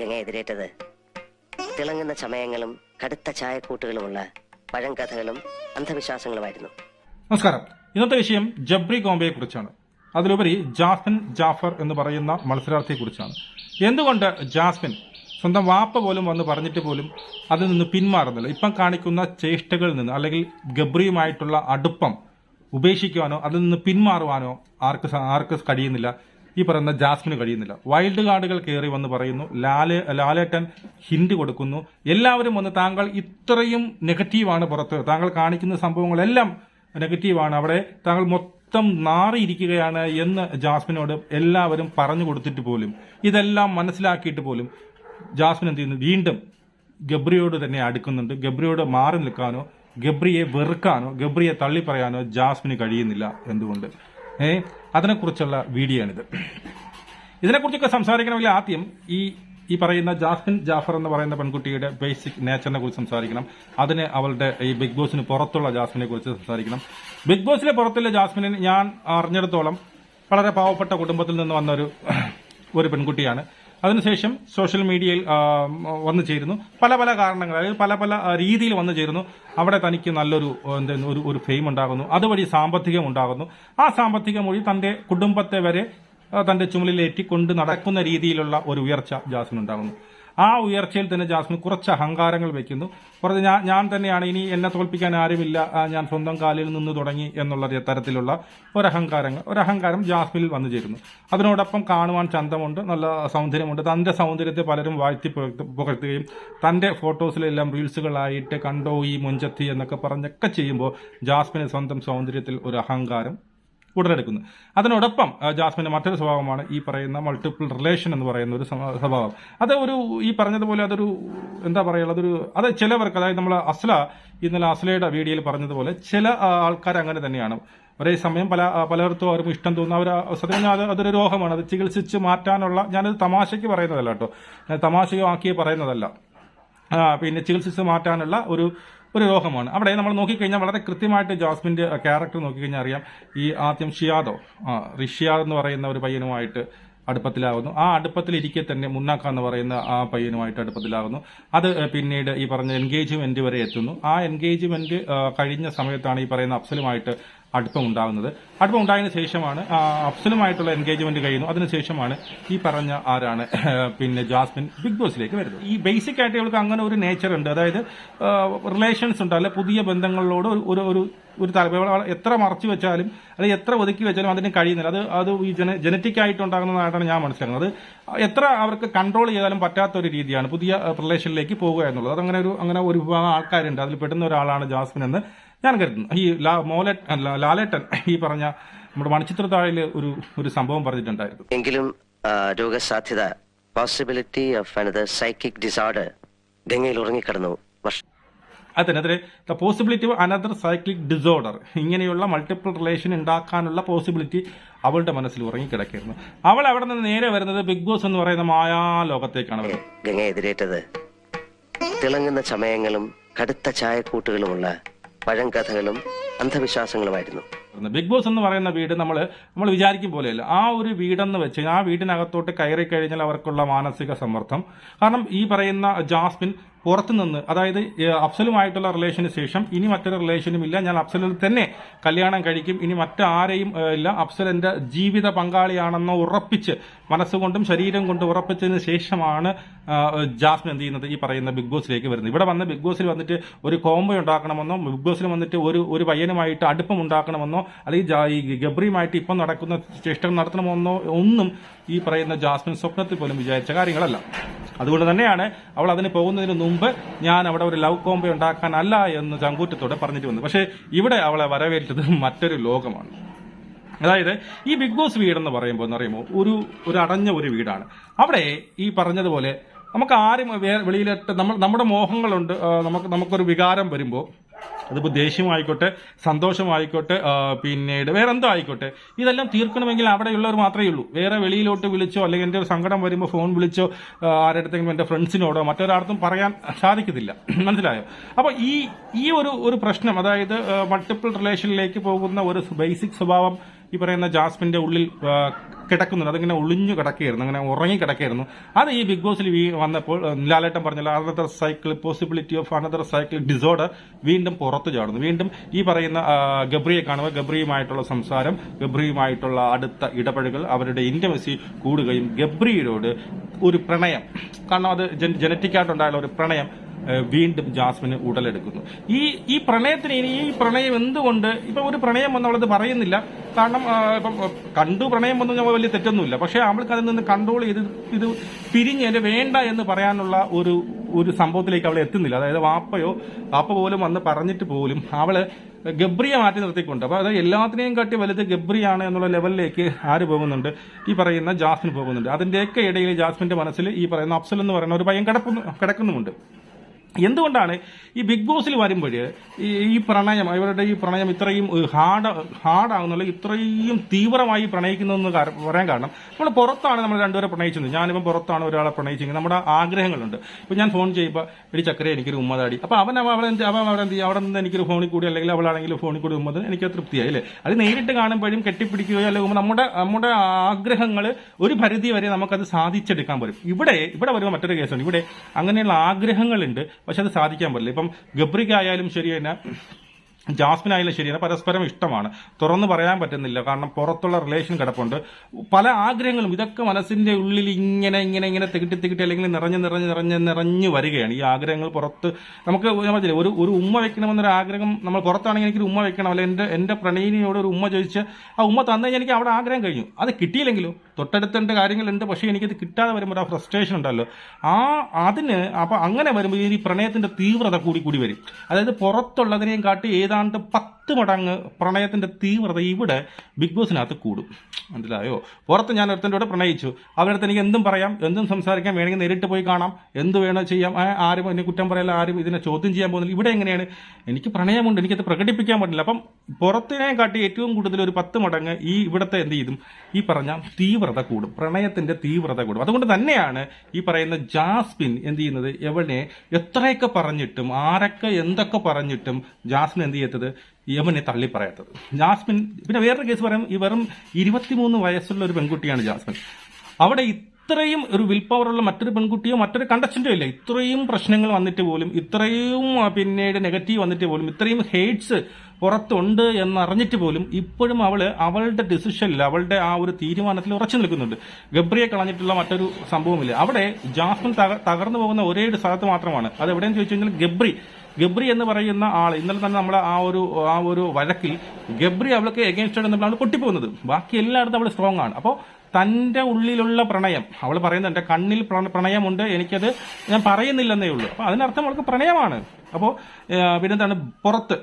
ഗംഗ എതിരേറ്റത്? തിളങ്ങുന്ന സമയങ്ങളും കടുത്ത ചായക്കൂട്ടുകളുമുള്ള പഴങ്കഥകളും അന്ധവിശ്വാസങ്ങളുമായിരുന്നു. നമസ്കാരം. ഇന്നത്തെ വിഷയം ജബ്രി ഗോംബയെ കുറിച്ചാണ് അതിലുപരി ജാസ്മിൻ ജാഫർ എന്ന് പറയുന്ന മത്സരാർത്ഥിയെ കുറിച്ചാണ് എന്തുകൊണ്ട് ജാസ്മിൻ സ്വന്തം വാപ്പ പോലും വന്ന് പറഞ്ഞിട്ട് പോലും അതിൽ നിന്ന് പിന്മാറുന്നില്ല? ഇപ്പം കാണിക്കുന്ന ചേഷ്ടകളിൽ നിന്ന് അല്ലെങ്കിൽ ഗബ്രിയുമായിട്ടുള്ള അടുപ്പം ഉപേക്ഷിക്കുവാനോ അതിൽ നിന്ന് പിന്മാറുവാനോ ആർക്ക് ആർക്ക് കഴിയുന്നില്ല? ഈ പറയുന്ന ജാസ്മിന് കഴിയുന്നില്ല. വൈൽഡ് കാർഡുകൾ കയറി വന്ന് പറയുന്നു ലാൽ ലാലേട്ടൻ ഹിന്റ് കൊടുക്കുന്നു. എല്ലാവരും വന്ന് താങ്കൾ ഇത്രയും നെഗറ്റീവാണ് പുറത്ത്. താങ്കൾ കാണിക്കുന്ന സംഭവങ്ങളെല്ലാം നെഗറ്റീവാണ് അവിടെ താങ്കൾ മൊത്തം നാറിയിരിക്കുകയാണ് എന്ന് ജാസ്മിനോട് എല്ലാവരും പറഞ്ഞു കൊടുത്തിട്ട് പോലും. ഇതെല്ലാം മനസ്സിലാക്കിയിട്ട് പോലും ജാസ്മിൻ എന്ത് ചെയ്യുന്നു? വീണ്ടും ഗബ്രിയോട് തന്നെ അടുക്കുന്നുണ്ട്. ഗബ്രിയോട് മാറി നിൽക്കാനോ ഗബ്രിയെ വെറുക്കാനോ ഗബ്രിയെ തള്ളി പറയാനോ ജാസ്മിന് കഴിയുന്നില്ല എന്തുകൊണ്ട്. ഏ? അതിനെക്കുറിച്ചുള്ള വീഡിയോ ആണിത് ഇതിനെക്കുറിച്ചൊക്കെ സംസാരിക്കണമെങ്കിൽ ആദ്യം ഈ ഈ പറയുന്ന ജാസ്മിൻ ജാഫർ എന്ന് പറയുന്ന പെൺകുട്ടിയുടെ ബേസിക് നേച്ചറിനെ കുറിച്ച് സംസാരിക്കണം. അതിന് അവളുടെ ഈ ബിഗ് ബോസിന് പുറത്തുള്ള ജാസ്മിനെ കുറിച്ച് സംസാരിക്കണം. ബിഗ് ബോസിലെ പുറത്തുള്ള ജാസ്മിനെ ഞാൻ അറിഞ്ഞിടത്തോളം വളരെ പാവപ്പെട്ട കുടുംബത്തിൽ നിന്ന് വന്ന ഒരു ഒരു പെൺകുട്ടിയാണ്. അതിനുശേഷം സോഷ്യൽ മീഡിയയിൽ വന്നു ചേരുന്നു. പല പല കാരണങ്ങൾ അതായത് പല പല രീതിയിൽ വന്നു ചേരുന്നു. അവിടെ തനിക്ക് നല്ലൊരു എന്തായിരുന്നു എന്താ, ഒരു ഒരു ഫെയിം ഉണ്ടാകുന്നു. അതുവഴി സാമ്പത്തികം ഉണ്ടാകുന്നു. ആ സാമ്പത്തികം വഴി തന്റെ കുടുംബത്തെ വരെ തന്റെ ചുമലിലേറ്റി കൊണ്ട് നടക്കുന്ന രീതിയിലുള്ള ഒരു ഉയർച്ച ജാസിനുണ്ടാകുന്നു ആ ഉയർച്ചയിൽ തന്നെ ജാസ്മിൻ കുറച്ച് അഹങ്കാരങ്ങൾ വെക്കുന്നു. കുറച്ച് ഞാൻ ഞാൻ തന്നെയാണ് ഇനി എന്നെ തോൽപ്പിക്കാൻ ആരുമില്ല. ഞാൻ സ്വന്തം കാലിൽ നിന്ന് തുടങ്ങി എന്നുള്ള തരത്തിലുള്ള ഒരഹങ്കാരങ്ങൾ ഒരഹങ്കാരം ജാസ്മിനിൽ വന്നു ചേരുന്നു. അതിനോടൊപ്പം കാണുവാൻ ചന്തമുണ്ട് നല്ല സൗന്ദര്യമുണ്ട്. തന്റെ സൗന്ദര്യത്തെ പലരും വാഴ്ത്തി പുകഴ്ത്ത- പുകഴ്ത്തുകയും തന്റെ ഫോട്ടോസിലെല്ലാം റീൽസുകളായിട്ട് കണ്ടോ ഈ മുഞ്ചത്തി എന്നൊക്കെ പറഞ്ഞൊക്കെ ചെയ്യുമ്പോൾ ജാസ്മിന് സ്വന്തം സൗന്ദര്യത്തിൽ ഒരു അഹങ്കാരം ഉടലെടുക്കുന്നു അതിനോടൊപ്പം ജാസ്മിന്റെ മറ്റൊരു സ്വഭാവമാണ് ഈ പറയുന്ന മൾട്ടിപ്പിൾ റിലേഷൻ എന്ന് പറയുന്ന ഒരു സ്വഭാവം. അത് ഒരു ഈ പറഞ്ഞതുപോലെ അതൊരു എന്താ പറയുക അതൊരു അത് ചിലവർക്ക് അതായത് നമ്മൾ അസ്ല ഇന്നലെ അസ്ലയുടെ വീഡിയോയിൽ പറഞ്ഞതുപോലെ ചില ആൾക്കാർ അങ്ങനെ തന്നെയാണ്. ഒരേ സമയം പല പലർത്തും അവരും ഇഷ്ടം തോന്നുന്ന അവർ സത്യം അത് അതൊരു രോഗമാണ്. അത് ചികിത്സിച്ച് മാറ്റാനുള്ള ഞാനത് തമാശയ്ക്ക് പറയുന്നതല്ല കേട്ടോ. ഞാൻ ആക്കിയേ പറയുന്നതല്ല. ആ, പിന്നെ ചികിത്സിച്ച് മാറ്റാനുള്ള ഒരു ഒരു രോഗമാണ് അവിടെ നമ്മൾ നോക്കിക്കഴിഞ്ഞാൽ വളരെ കൃത്യമായിട്ട് ജാസ്മിന്റെ ക്യാരക്ടർ നോക്കിക്കഴിഞ്ഞാൽ അറിയാം. ഈ ആദ്യം ഷിയാദോ റിഷിയാദ് എന്ന് പറയുന്ന ഒരു പയ്യനുമായിട്ട് അടുപ്പത്തിലാകുന്നു ആ അടുപ്പത്തിലിരിക്കെ തന്നെ മുന്നാക്ക എന്ന് പറയുന്ന ആ പയ്യനുമായിട്ട് അടുപ്പത്തിലാകുന്നു അത് പിന്നീട് ഈ പറഞ്ഞ എൻഗേജ്മെന്റ് വരെ എത്തുന്നു. ആ എൻഗേജ്മെന്റ് കഴിഞ്ഞ സമയത്താണ് ഈ പറയുന്ന അഫ്സലുമായിട്ട് അടുപ്പം ഉണ്ടാകുന്നത് അടുപ്പം ഉണ്ടായതിനു ശേഷമാണ് അഫ്സലുമായിട്ടുള്ള എൻഗേജ്മെന്റ് കഴിയുന്നു. അതിനുശേഷമാണ് ഈ പറഞ്ഞ ആരാണ് പിന്നെ ജാസ്മിൻ ബിഗ് ബോസിലേക്ക് വരുന്നത്. ഈ ബേസിക് ആയിട്ട് ഇവൾക്ക് അങ്ങനെ ഒരു നേച്ചർ ഉണ്ട്. അതായത് റിലേഷൻസ് ഉണ്ട്. അല്ലെ പുതിയ ബന്ധങ്ങളിലോട് ഒരു- ഒരു ഒരു താല്പര്യം എത്ര മറച്ചു വെച്ചാലും അല്ലെങ്കിൽ എത്ര ഒതുക്കി വെച്ചാലും അതിന് കഴിയുന്നില്ല. അത് അത് ഈ ജന ജനറ്റിക് ആയിട്ട് ഉണ്ടാകുന്നതായിട്ടാണ് ഞാൻ മനസ്സിലാക്കുന്നത്. എത്ര അവർക്ക് കൺട്രോൾ ചെയ്താലും പറ്റാത്ത ഒരു രീതിയാണ് പുതിയ റിലേഷനിലേക്ക് പോകുക എന്നുള്ളത്. അതങ്ങനെ ഒരു അങ്ങനെ ഒരു വിഭാഗം ആൾക്കാരുണ്ട്. അതിൽ പെടുന്ന ഒരാളാണ് ജാസ്മിൻ എന്ന് ഞാൻ കരുതുന്നു. ഈ ലാ മോലെ അല്ല, ലാലേട്ടൻ ഈ പറഞ്ഞ നമ്മുടെ മണിച്ചിത്ര താഴിൽ ഒരു ഒരു സംഭവം പറഞ്ഞിട്ടുണ്ടായിരുന്നു. എങ്കിലും രോഗസാധ്യത possibility of another psychic disorder ഗംഗയിൽ ഉറങ്ങിക്കിടന്നു. അതിനെതിരെ the possibility of another cyclic disorder ഇങ്ങനെയുള്ള മൾട്ടിപ്പിൾ റിലേഷൻ ഉണ്ടാക്കാനുള്ള പോസിബിലിറ്റി അവളുടെ മനസ്സിൽ ഉറങ്ങിക്കിടക്കായിരുന്നു അവൾ അവിടെ നിന്ന് നേരെ വരുന്നത് ബിഗ് ബോസ് എന്ന് പറയുന്ന മായാ ലോകത്തേക്കാണ് വരുന്നത് ഗംഗ എതിരേറ്റത്. തിളങ്ങുന്ന ചമയങ്ങളും കടുത്ത ചായക്കൂട്ടുകളുമുള്ള പഴങ്കഥകളും അന്ധവിശ്വാസങ്ങളുമായിരുന്നു. ബിഗ് ബോസ് എന്ന് പറയുന്ന വീട് നമ്മൾ നമ്മൾ വിചാരിക്കും പോലെയല്ല. ആ ഒരു വീടെന്ന് വെച്ച് ആ വീടിനകത്തോട്ട് കയറി കഴിഞ്ഞാൽ അവർക്കുള്ള മാനസിക സമ്മർദ്ദം. കാരണം ഈ പറയുന്ന ജാസ്മിൻ പുറത്തുനിന്ന് അതായത് അഫ്സലുമായിട്ടുള്ള റിലേഷന് ശേഷം ഇനി മറ്റൊരു റിലേഷനും ഇല്ല. ഞാൻ അഫ്സലിൽ തന്നെ കല്യാണം കഴിക്കും. ഇനി മറ്റാരെയും ഇല്ല. അഫ്സൽ എന്റെ ജീവിത പങ്കാളിയാണെന്ന് ഉറപ്പിച്ച് മനസ്സുകൊണ്ടും ശരീരം കൊണ്ടും ഉറപ്പിച്ചതിന് ശേഷമാണ് ജാസ്മിൻ എന്ത് ചെയ്യുന്നത്? ഈ പറയുന്ന ബിഗ് ബോസിലേക്ക് വരുന്നത്. ഇവിടെ വന്ന് ബിഗ് ബോസിൽ വന്നിട്ട് ഒരു കോംബോ ഉണ്ടാക്കണമെന്നോ ബിഗ് ബോസിൽ വന്നിട്ട് ഒരു ഒരു പയ്യനുമായിട്ട് അടുപ്പം ഉണ്ടാക്കണമെന്നോ അല്ലെങ്കിൽ ഗബ്രിയുമായിട്ട് ഇപ്പം നടക്കുന്ന ചേഷ്ടകൾ നടത്തണമെന്നോ ഒന്നും ഈ പറയുന്ന ജാസ്മിൻ സ്വപ്നത്തിൽ പോലും വിചാരിച്ച കാര്യങ്ങളല്ല. അതുകൊണ്ട് തന്നെയാണ് അവൾ അതിന് പോകുന്നതിന് മുമ്പ് ഞാൻ അവിടെ ഒരു ലവ് കോംബോ ഉണ്ടാക്കാനല്ല എന്ന് ചങ്കൂറ്റത്തോടെ പറഞ്ഞിട്ട് വന്നു പക്ഷേ ഇവിടെ അവളെ വരവേറ്റത് മറ്റൊരു ലോകമാണ്. അതായത് ഈ ബിഗ് ബോസ് വീടെന്ന് പറയുമ്പോൾ എന്ന് പറയുമ്പോൾ ഒരു ഒരു അടഞ്ഞ ഒരു വീടാണ്. അവിടെ ഈ പറഞ്ഞതുപോലെ നമുക്ക് ആരും വെളിയിലിട്ട് നമ്മൾ നമ്മുടെ മോഹങ്ങളുണ്ട് നമുക്ക് നമുക്കൊരു വികാരം വരുമ്പോൾ അതിപ്പോൾ ദേഷ്യമായിക്കോട്ടെ സന്തോഷമായിക്കോട്ടെ പിന്നീട് വേറെ എന്തോ ആയിക്കോട്ടെ. ഇതെല്ലാം തീർക്കണമെങ്കിൽ അവിടെയുള്ളവർ മാത്രമേ ഉള്ളൂ. വേറെ വെളിയിലോട്ട് വിളിച്ചോ അല്ലെങ്കിൽ എന്റെ ഒരു സങ്കടം വരുമ്പോൾ ഫോൺ വിളിച്ചോ ആരുടെടുത്തെങ്കിലും എന്റെ ഫ്രണ്ട്സിനോടോ മറ്റൊരാർത്തും പറയാൻ സാധിക്കത്തില്ല. മനസ്സിലായോ? അപ്പോൾ ഈ ഈ ഒരു ഒരു പ്രശ്നം അതായത് മൾട്ടിപ്പിൾ റിലേഷനിലേക്ക് പോകുന്ന ഒരു ബേസിക് സ്വഭാവം ഈ പറയുന്ന ജാസ്മിന്റെ ഉള്ളിൽ കിടക്കുന്നുണ്ട് അതിങ്ങനെ ഒളിഞ്ഞു കിടക്കുകയായിരുന്നു. അങ്ങനെ ഉറങ്ങി കിടക്കുകയായിരുന്നു. അത് ഈ ബിഗ് ബോസിൽ വന്നപ്പോൾ ലാലേട്ടൻ പറഞ്ഞല്ലോ another cycle possibility of another cycle disorder വീണ്ടും പുറത്തു ചാടുന്നു. വീണ്ടും ഈ പറയുന്ന ഗബ്രിയെ കാണുമ്പോൾ ഗബ്രിയുമായിട്ടുള്ള സംസാരം ഗബ്രിയുമായിട്ടുള്ള അടുത്ത ഇടപെടലുകൾ അവരുടെ ഇന്റമസി കൂടുകയും ഗബ്രിയോട് ഒരു പ്രണയം കാരണം അത് ജനറ്റിക്കായിട്ടുണ്ടായുള്ള ഒരു പ്രണയം വീണ്ടും ജാസ്മിന് ഉടലെടുക്കുന്നു. ഈ ഈ പ്രണയത്തിന് ഇനി ഈ പ്രണയം എന്തുകൊണ്ട് ഇപ്പൊ ഒരു പ്രണയം വന്നവളത് പറയുന്നില്ല. കാരണം ഇപ്പം കണ്ടു പ്രണയം വന്നു ഞങ്ങൾ വലിയ തെറ്റൊന്നുമില്ല. പക്ഷെ അവൾക്ക് അതിൽ നിന്ന് കൺട്രോൾ ചെയ്ത് ഇത് പിരിഞ്ഞ് എന്റെ വേണ്ട എന്ന് പറയാനുള്ള ഒരു ഒരു സംഭവത്തിലേക്ക് അവൾ എത്തുന്നില്ല. അതായത് വാപ്പയോ വാപ്പ പോലും വന്ന് പറഞ്ഞിട്ട് പോലും അവൾ ഗബ്രിയെ മാറ്റി നിർത്തിക്കൊണ്ട്. അപ്പോൾ അത് എല്ലാത്തിനെയും കാട്ടി വലുത് ഗബ്രിയാണ് എന്നുള്ള ലെവലിലേക്ക് ആര് പോകുന്നുണ്ട്? ഈ പറയുന്ന ജാസ്മിൻ പോകുന്നുണ്ട്. അതിന്റെയൊക്കെ ഇടയിൽ ജാസ്മിന്റെ മനസ്സിൽ ഈ പറയുന്ന അഫ്സൽ എന്ന് പറയുന്ന ഒരു ഭയം കിടക്കുന്നു കിടക്കുന്നുമുണ്ട്. എന്തുകൊണ്ടാണ് ഈ ബിഗ് ബോസിൽ വരുമ്പോൾ ഈ പ്രണയം ഇവരുടെ ഈ പ്രണയം ഇത്രയും ഹാർഡ് ഹാർഡാകുന്നുള്ള ഇത്രയും തീവ്രമായി പ്രണയിക്കുന്നതെന്ന് പറയാൻ കാരണം നമ്മൾ പുറത്താണ് നമ്മൾ രണ്ടുപേരെ പ്രണയിച്ചത്. ഞാനിപ്പം പുറത്താണ് ഒരാളെ പ്രണയിച്ചെങ്കിൽ നമ്മുടെ ആഗ്രഹങ്ങളുണ്ട്. ഇപ്പം ഞാൻ ഫോൺ ചെയ്യുമ്പോൾ എടി ചക്കര എനിക്കൊരു ഉമ്മതാടി അപ്പോൾ അവൻ അവൾ എന്ത്- അവൻ അവിടെ എന്ത് അവിടെ നിന്ന് എനിക്കൊരു ഫോണിൽ കൂടി അല്ലെങ്കിൽ അവളാണെങ്കിൽ ഫോണിൽ കൂടി ഉമ്മത് എനിക്ക് തൃപ്തിയായി അല്ലേ? അത് നേരിട്ട് കാണുമ്പോഴും കെട്ടിപ്പിടിക്കുകയോ അല്ലെങ്കിൽ നമ്മുടെ നമ്മുടെ ആഗ്രഹങ്ങൾ ഒരു പരിധി വരെ നമുക്കത് സാധിച്ചെടുക്കാൻ പറ്റും. ഇവിടെ ഇവിടെ വരുമ്പോൾ മറ്റൊരു കേസുണ്ട് ഇവിടെ അങ്ങനെയുള്ള ആഗ്രഹങ്ങളുണ്ട്. പക്ഷെ അത് സാധിക്കാൻ പറ്റില്ല. ഇപ്പം ഗബ്രിക്കായാലും ശരി തന്നെ ജാസ്മിനായാലും ശരിയാണ് പരസ്പരം ഇഷ്ടമാണ്. തുറന്നു പറയാൻ പറ്റുന്നില്ല. കാരണം പുറത്തുള്ള റിലേഷൻ കിടപ്പുണ്ട്. പല ആഗ്രഹങ്ങളും ഇതൊക്കെ മനസ്സിന്റെ ഉള്ളിൽ ഇങ്ങനെ ഇങ്ങനെ ഇങ്ങനെ തികിട്ടി തികിട്ടി അല്ലെങ്കിൽ നിറഞ്ഞ് നിറഞ്ഞ് നിറഞ്ഞ് നിറഞ്ഞു വരികയാണ്. ഈ ആഗ്രഹങ്ങൾ പുറത്ത് നമുക്ക് ഒരു ഒരു ഉമ്മ വെക്കണമെന്നൊരു ആഗ്രഹം നമ്മൾ പുറത്താണെങ്കിൽ എനിക്ക് ഉമ്മ വെക്കണം. അല്ലെങ്കിൽ എന്റെ എന്റെ പ്രണയിനിയോട് ഒരു ഉമ്മ ചോദിച്ച് ആ ഉമ്മ തന്നു കഴിഞ്ഞാൽ എനിക്ക് അവിടെ ആഗ്രഹം കഴിഞ്ഞു. അത് കിട്ടിയില്ലെങ്കിലും തൊട്ടടുത്തേണ്ട കാര്യങ്ങളുണ്ട്. പക്ഷേ എനിക്കത് കിട്ടാതെ വരുമ്പോൾ ആ ഫ്രസ്ട്രേഷൻ ഉണ്ടല്ലോ. ആ അതിന് അപ്പൊ അങ്ങനെ വരുമ്പോൾ ഈ പ്രണയത്തിന്റെ തീവ്രത കൂടി കൂടി വരും. അതായത് പുറത്തുള്ളതിനെയും കാട്ടി ഏതാണ്ട് പത്ത് മടങ്ങ് പ്രണയത്തിന്റെ തീവ്രത ഇവിടെ ബിഗ് ബോസിനകത്ത് കൂടും. മനസ്സിലായോ? പുറത്ത് ഞാൻ ഒരുത്തന്റെ കൂടെ പ്രണയിച്ചു. അവരുടെ അടുത്ത് എനിക്ക് എന്തും പറയാം എന്തും സംസാരിക്കാം വേണമെങ്കിൽ നേരിട്ട് പോയി കാണാം. എന്ത് വേണോ ചെയ്യാം. ആരും എന്നെ കുറ്റം പറയല്ല ആരും ഇതിനെ ചോദ്യം ചെയ്യാൻ പോകുന്നില്ല. ഇവിടെ എങ്ങനെയാണ്? എനിക്ക് പ്രണയമുണ്ട് എനിക്കത് പ്രകടിപ്പിക്കാൻ പറ്റില്ല. അപ്പം പുറത്തിനെ കാട്ടി ഏറ്റവും കൂടുതൽ ഒരു പത്ത് മടങ്ങ് ഈ ഇവിടുത്തെ എന്ത് ചെയ്തും ഈ പറഞ്ഞ തീവ്രത കൂടും. പ്രണയത്തിന്റെ തീവ്രത കൂടും. അതുകൊണ്ട് തന്നെയാണ് ഈ പറയുന്ന ജാസ്മിൻ എന്ത് ചെയ്യുന്നത്? എവിടെ എത്രയൊക്കെ പറഞ്ഞിട്ടും ആരൊക്കെ എന്തൊക്കെ പറഞ്ഞിട്ടും ജാസ്മിൻ എന്ത് ചെയ്യത്തത് യമനെ തള്ളി പറയാത്തത്. ജാസ്മിൻ പിന്നെ വേറൊരു കേസ് പറയാം. ഈ വെറും ഇരുപത്തിമൂന്ന് വയസ്സുള്ള ഒരു പെൺകുട്ടിയാണ് ജാസ്മിൻ. അവിടെ ഇത്രയും ഒരു വിൽ പവറുള്ള മറ്റൊരു പെൺകുട്ടിയോ മറ്റൊരു കണ്ടസ്റ്റന്റോ ഇല്ല. ഇത്രയും പ്രശ്നങ്ങൾ വന്നിട്ട് പോലും ഇത്രയും പിന്നീട് നെഗറ്റീവ് വന്നിട്ട് പോലും ഇത്രയും ഹെയ്റ്റ്സ് പുറത്തുണ്ട് എന്നറിഞ്ഞിട്ട് പോലും ഇപ്പോഴും അവൾ അവളുടെ ഡിസിഷനിൽ അവളുടെ ആ ഒരു തീരുമാനത്തിൽ ഉറച്ചു നിൽക്കുന്നുണ്ട്. ഗബ്രിയെ കളഞ്ഞിട്ടുള്ള മറ്റൊരു സംഭവമില്ല. അവിടെ ജാസ്മിൻ തകർന്നു പോകുന്ന ഒരേ ഒരു സ്ഥലത്ത് മാത്രമാണ്. അത് എവിടെയെന്ന് ചോദിച്ചു കഴിഞ്ഞാൽ ഗബ്രി ഗബ്രി എന്ന് പറയുന്ന ആൾ ഇന്നലെ തന്നെ നമ്മൾ ആ ഒരു ആ ഒരു വഴക്കിൽ ഗബ്രി അവൾക്ക് എഗൻസ്റ്റ് നമ്മൾ പൊട്ടിപ്പോകുന്നത് ബാക്കി എല്ലായിടത്തും അവൾ സ്ട്രോങ് ആണ്. അപ്പോൾ തന്റെ ഉള്ളിലുള്ള പ്രണയം അവൾ പറയുന്നത് എന്റെ കണ്ണിൽ പ്രണ- പ്രണയമുണ്ട് എനിക്കത് ഞാൻ പറയുന്നില്ലെന്നേ ഉള്ളൂ. അപ്പൊ അതിനർത്ഥം അവൾക്ക് പ്രണയമാണ്. അപ്പോൾ പിന്നെന്താണ്? പുറത്ത്.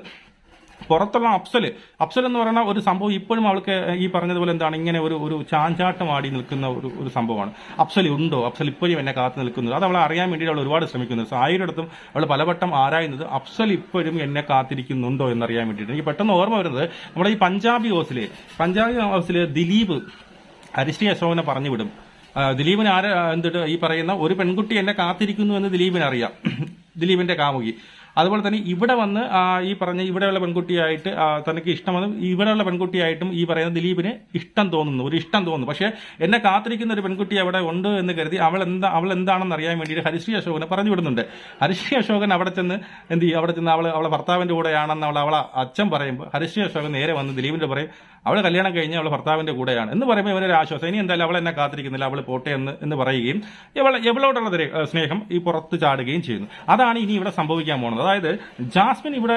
പുറത്തുള്ള അഫ്സൽ അഫ്സൽ എന്ന് പറയുന്ന ഒരു സംഭവം ഇപ്പോഴും അവൾക്ക് ഈ പറഞ്ഞതുപോലെ എന്താണ് ഇങ്ങനെ ഒരു ഒരു ചാഞ്ചാട്ടം ആടി നിൽക്കുന്ന ഒരു ഒരു സംഭവമാണ്. അഫ്സൽ ഉണ്ടോ? അഫ്സൽ ഇപ്പോഴും എന്നെ കാത്തു നിൽക്കുന്നത്. അത് അവളെ അറിയാൻ വേണ്ടി അവൾ ഒരുപാട് ശ്രമിക്കുന്നത്. സായിയുടെ അടുത്തും അവൾ പലവട്ടം ആരായുന്നത് അഫ്സൽ ഇപ്പോഴും എന്നെ കാത്തിരിക്കുന്നുണ്ടോ എന്നറിയാൻ വേണ്ടിയിട്ട്. എനിക്ക് പെട്ടെന്ന് ഓർമ്മ വരുന്നത് നമ്മുടെ ഈ പഞ്ചാബി ഹൗസിലെ പഞ്ചാബി ഹൗസിലെ ദിലീപ് അരിഷ്ടി അശോകനെ പറഞ്ഞു വിടും ദിലീപിന് ആര് എന്തിട്ട് ഈ പറയുന്ന ഒരു പെൺകുട്ടി എന്നെ കാത്തിരിക്കുന്നു എന്ന് ദിലീപിന് അറിയാം ദിലീപിന്റെ കാമുകി. അതുപോലെ തന്നെ ഇവിടെ വന്ന് ഈ പറഞ്ഞ ഇവിടെയുള്ള പെൺകുട്ടിയായിട്ട് തനിക്ക് വന്നു ഇവിടെയുള്ള പെൺകുട്ടിയായിട്ടും ഈ പറയുന്ന ദിലീപിന് ഇഷ്ടം തോന്നുന്നു ഒരു ഇഷ്ടം തോന്നുന്നു. പക്ഷേ എന്നെ കാത്തിരിക്കുന്ന ഒരു പെൺകുട്ടി അവിടെ ഉണ്ട് എന്ന് കരുതി അവൾ എന്താ അവൾ എന്താണെന്ന് അറിയാൻ വേണ്ടിയിട്ട് ഹരിശ്രീ അശോകനെ പറഞ്ഞു വിടുന്നുണ്ട്. ഹരിശ്രീ അശോകൻ അവിടെ ചെന്ന് എന്ത് ചെയ്യും? അവിടെ ചെന്ന് അവൾ അവളെ ഭർത്താവിന്റെ കൂടെയാണെന്ന് അവൾ അവളെ അച്ഛൻ പറയുമ്പോൾ ഹരിശ്രീ അശോകൻ നേരെ വന്ന് ദിലീപിന്റെ പറയും അവൾ കല്യാണം കഴിഞ്ഞ് അവൾ ഭർത്താവിന്റെ കൂടെയാണ്. എന്ന് പറയുമ്പോൾ ഇവനൊരു ആശ്വാസം. ഇനി എന്തായാലും അവൾ എന്നെ കാത്തിരിക്കുന്നില്ല അവൾ പോട്ടെ എന്ന് എന്ന് പറയുകയും ഇവൾ എവളോടുള്ള സ്നേഹം ഈ പുറത്ത് ചാടുകയും ചെയ്യുന്നു. അതാണ് ഇനി ഇവിടെ സംഭവിക്കാൻ പോകുന്നത്. അതായത് ജാസ്മിൻ ഇവിടെ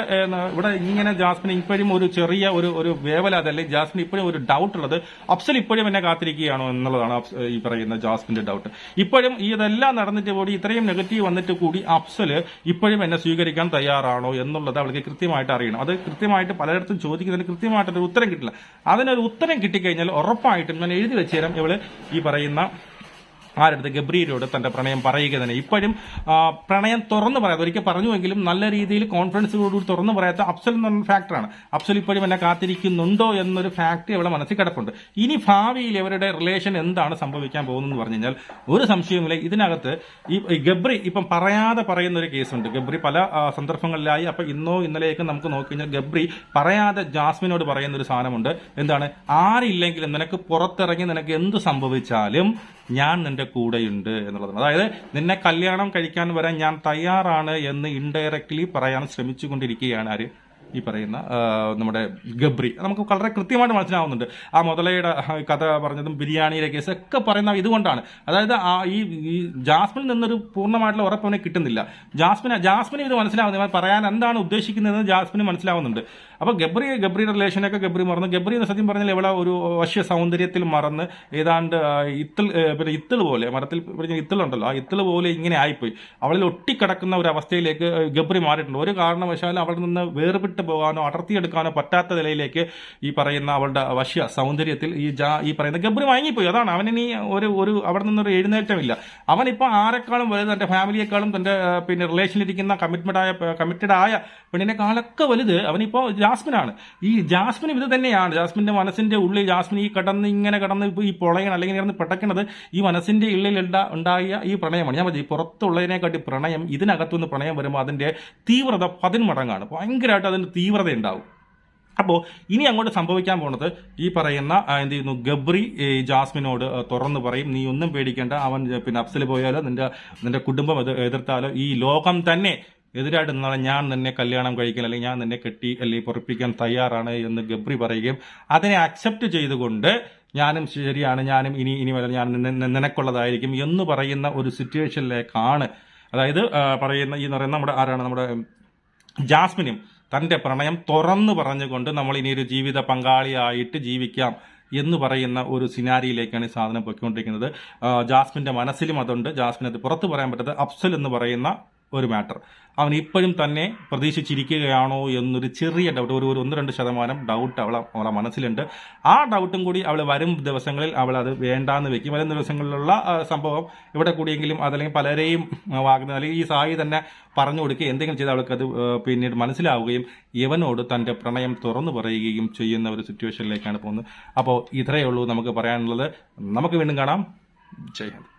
ഇവിടെ ഇങ്ങനെ ജാസ്മിൻ ഇപ്പോഴും ഒരു ചെറിയ ഒരു ഒരു വേവലാതെ അല്ലെങ്കിൽ ജാസ്മിൻ ഇപ്പോഴും ഒരു ഡൗട്ട് ഉള്ളത്. അഫ്സൽ ഇപ്പോഴും എന്നെ കാത്തിരിക്കുകയാണോ എന്നുള്ളതാണ് ഈ പറയുന്ന ജാസ്മിന്റെ ഡൗട്ട് ഇപ്പോഴും ഇതെല്ലാം നടന്നിട്ട് കൂടി ഇത്രയും നെഗറ്റീവ് വന്നിട്ട് കൂടി അഫ്സൽ ഇപ്പോഴും എന്നെ സ്വീകരിക്കാൻ തയ്യാറാണോ എന്നുള്ളത് അവൾക്ക് കൃത്യമായിട്ട് അറിയണം. അത് കൃത്യമായിട്ട് പലയിടത്തും ചോദിക്കുന്നതിന് കൃത്യമായിട്ടൊരു ഉത്തരം കിട്ടില്ല. അതിനൊരു ഉത്തരം കിട്ടിക്കഴിഞ്ഞാൽ ഉറപ്പായിട്ടും ഞാൻ എഴുതി വെച്ചേരാം ഇവൾ ഈ പറയുന്ന ആരടുത്ത് ഗബ്രിയിലോട് തന്റെ പ്രണയം പറയുക തന്നെ. ഇപ്പോഴും പ്രണയം തുറന്നു പറയാതെ ഒരിക്കൽ പറഞ്ഞുവെങ്കിലും നല്ല രീതിയിൽ കോൺഫിഡൻസോടുകൂടി തുറന്നു പറയാത്ത അഫ്സൽ എന്ന് പറഞ്ഞ ഫാക്ടറാണ് അഫ്സൽ ഇപ്പോഴും എന്നെ കാത്തിരിക്കുന്നുണ്ടോ എന്നൊരു ഫാക്ട് ഇവിടെ മനസ്സിൽ കിടപ്പുണ്ട്. ഇനി ഭാവിയിൽ ഇവരുടെ റിലേഷൻ എന്താണ് സംഭവിക്കാൻ പോകുന്നതെന്ന് പറഞ്ഞു കഴിഞ്ഞാൽ ഒരു സംശയവുമില്ല. ഇതിനകത്ത് ഈ ഗബ്രി ഇപ്പം പറയാതെ പറയുന്ന ഒരു കേസുണ്ട്. ഗബ്രി പല സന്ദർഭങ്ങളിലായി അപ്പൊ ഇന്നോ ഇന്നലെയൊക്കെ നമുക്ക് നോക്കി കഴിഞ്ഞാൽ ഗബ്രി പറയാതെ ജാസ്മിനോട് പറയുന്ന ഒരു സാധനമുണ്ട്. എന്താണ്? ആരില്ലെങ്കിലും നിനക്ക് പുറത്തിറങ്ങി നിനക്ക് എന്ത് സംഭവിച്ചാലും ഞാൻ നിന്റെ കൂടെയുണ്ട് എന്നുള്ളതാണ്. അതായത് നിന്നെ കല്യാണം കഴിക്കാൻ വരാൻ ഞാൻ തയ്യാറാണ് എന്ന് ഇൻഡയറക്ട്ലി പറയാൻ ശ്രമിച്ചുകൊണ്ടിരിക്കുകയാണ് ആര്? ഈ പറയുന്ന നമ്മുടെ ഗബ്രി. നമുക്ക് വളരെ കൃത്യമായിട്ട് മനസ്സിലാവുന്നുണ്ട്. ആ മുതലയുടെ കഥ പറഞ്ഞതും ബിരിയാണിയുടെ കേസ് ഒക്കെ പറയുന്ന ഇതുകൊണ്ടാണ്. അതായത് ആ ഈ ജാസ്മിൻ നിന്നൊരു പൂർണമായിട്ടുള്ള ഉറപ്പവനെ കിട്ടുന്നില്ല. ജാസ്മിന് ജാസ്മിന് ഇത് മനസ്സിലാവുന്നത് പറയാൻ എന്താണ് ഉദ്ദേശിക്കുന്നതെന്ന് ജാസ്മിന് മനസ്സിലാവുന്നുണ്ട്. അപ്പൊ ഗബ്രി ഗബ്രിയുടെ റിലേഷനൊക്കെ ഗബ്രി മറന്നു. ഗബ്രി എന്ന് സത്യം പറഞ്ഞാൽ ഇവിടെ ഒരു വശ്യ സൗന്ദര്യത്തിൽ മറന്ന് ഏതാണ്ട് ഇത്തിൽ പിന്നെ ഇത്തിൾ പോലെ മരത്തിൽ പറഞ്ഞ ഇത്തിളുണ്ടല്ലോ ആ ഇത്തിൾ പോലെ ഇങ്ങനെ ആയിപ്പോയി. അവളിൽ ഒട്ടിക്കിടക്കുന്ന ഒരു അവസ്ഥയിലേക്ക് ഗബ്രി മാറിയിട്ടുണ്ട്. ഒരു കാരണവശാലും അവിടെ നിന്ന് വേർപെട്ട് പോകാനോ അടർത്തിയെടുക്കാനോ പറ്റാത്ത നിലയിലേക്ക് ഈ പറയുന്ന അവളുടെ വശ്യ സൗന്ദര്യത്തിൽ ഈ ജാ ഈ പറയുന്ന ഗബ്രി വാങ്ങിപ്പോയി അതാണ് അവനിനി ഒരു ഒരു അവിടെ നിന്നൊരു എഴുന്നേറ്റമില്ല. അവനിപ്പോൾ ആരെക്കാളും വലുത് തന്റെ ഫാമിലിയെക്കാളും തന്റെ ആ, പിന്നെ റിലേഷനിലിരിക്കുന്ന കമ്മിറ്റ്മെന്റ് ആയ കമ്മിറ്റഡ് ആയ പെണ്ണിനെക്കാളൊക്കെ വലുത് അവനിപ്പോൾ ജാസ്മിനാണ്. ഈ ജാസ്മിൻ ഇത് തന്നെയാണ്. ജാസ്മിന്റെ മനസ്സിന്റെ ഉള്ളിൽ ജാസ്മിൻ ഈ കടന്ന് ഇങ്ങനെ കടന്ന് ഈ പൊളയണം അല്ലെങ്കിൽ കിടന്ന് പെട്ടക്കണത് ഈ മനസ്സിന്റെ ഉള്ളിൽ ഉണ്ടാ- ഉണ്ടായ ഈ പ്രണയമാണ്. ഞാൻ പറഞ്ഞു ഈ പുറത്തുള്ളതിനെക്കാട്ടി പ്രണയം ഇതിനകത്തുനിന്ന് പ്രണയം വരുമ്പോൾ അതിന്റെ തീവ്രത പതിന്മടങ്ങാണ്. ഭയങ്കരമായിട്ട് അതിന്റെ തീവ്രത ഉണ്ടാവും അപ്പോൾ ഇനി അങ്ങോട്ട് സംഭവിക്കാൻ പോണത് ഈ പറയുന്ന എന്ത് ചെയ്യുന്നു? ഗബ്രി ജാസ്മിനോട് തുറന്നു പറയും നീ ഒന്നും പേടിക്കേണ്ട അവൻ പിന്നെ അഫ്സൽ പോയാലോ? നിന്റെ നിന്റെ കുടുംബം എത് എതിർത്താലോ? ഈ ലോകം തന്നെ എതിരായിട്ട് നിന്നാൽ ഞാൻ നിന്നെ കല്യാണം കഴിക്കാൻ അല്ലെങ്കിൽ ഞാൻ നിന്നെ കെട്ടി അല്ലെങ്കിൽ പൊറപ്പിക്കാൻ തയ്യാറാണ് എന്ന് ഗബ്രി പറയുകയും അതിനെ അക്സെപ്റ്റ് ചെയ്തുകൊണ്ട് ഞാനും ശരിയാണ് ഞാനും ഇനി ഇനി വരെ ഞാൻ നിന- നിന- നിനക്കുള്ളതായിരിക്കും എന്ന് പറയുന്ന ഒരു സിറ്റുവേഷനിലേക്കാണ് അതായത് പറയുന്ന ഈ പറയുന്ന നമ്മുടെ ആരാണ്? നമ്മുടെ ജാസ്മിനും തന്റെ പ്രണയം തുറന്നു പറഞ്ഞുകൊണ്ട് നമ്മൾ ഇനി ഒരു ജീവിത പങ്കാളിയായിട്ട് ജീവിക്കാം എന്ന് പറയുന്ന ഒരു സിനാരിയിലേക്കാണ് ഈ സാധനം പൊയ്ക്കൊണ്ടിരിക്കുന്നത്. ജാസ്മിന്റെ മനസ്സിലും അതുണ്ട്. ജാസ്മിൻ അത് പുറത്തു പറയാൻ പറ്റാത്ത അഫ്സൽ എന്ന് പറയുന്ന ഒരു മാറ്റർ അവൻ ഇപ്പോഴും തന്നെ പ്രതീക്ഷിച്ചിരിക്കുകയാണോ എന്നൊരു ചെറിയ ഡൗട്ട് ഒരു ഒരു ഒന്ന് രണ്ട് ശതമാനം ഡൗട്ട് അവളെ അവളെ മനസ്സിലുണ്ട്. ആ ഡൗട്ടും കൂടി അവൾ വരും ദിവസങ്ങളിൽ അവൾ അത് വേണ്ടാന്ന് വെക്കും. വരും ദിവസങ്ങളിലുള്ള സംഭവം ഇവിടെ കൂടിയെങ്കിലും അതല്ലെങ്കിൽ പലരെയും വാങ്ങുന്ന അല്ലെങ്കിൽ ഈ സായി തന്നെ പറഞ്ഞു കൊടുക്കുക എന്തെങ്കിലും ചെയ്ത് അവൾക്ക് അത് പിന്നീട് മനസ്സിലാവുകയും ഇവനോട് തന്റെ പ്രണയം തുറന്നു പറയുകയും ചെയ്യുന്ന ഒരു സിറ്റുവേഷനിലേക്കാണ് പോകുന്നത്. അപ്പോൾ ഇത്രയേ ഉള്ളൂ നമുക്ക് പറയാനുള്ളത്. നമുക്ക് വീണ്ടും കാണാം. ജയ്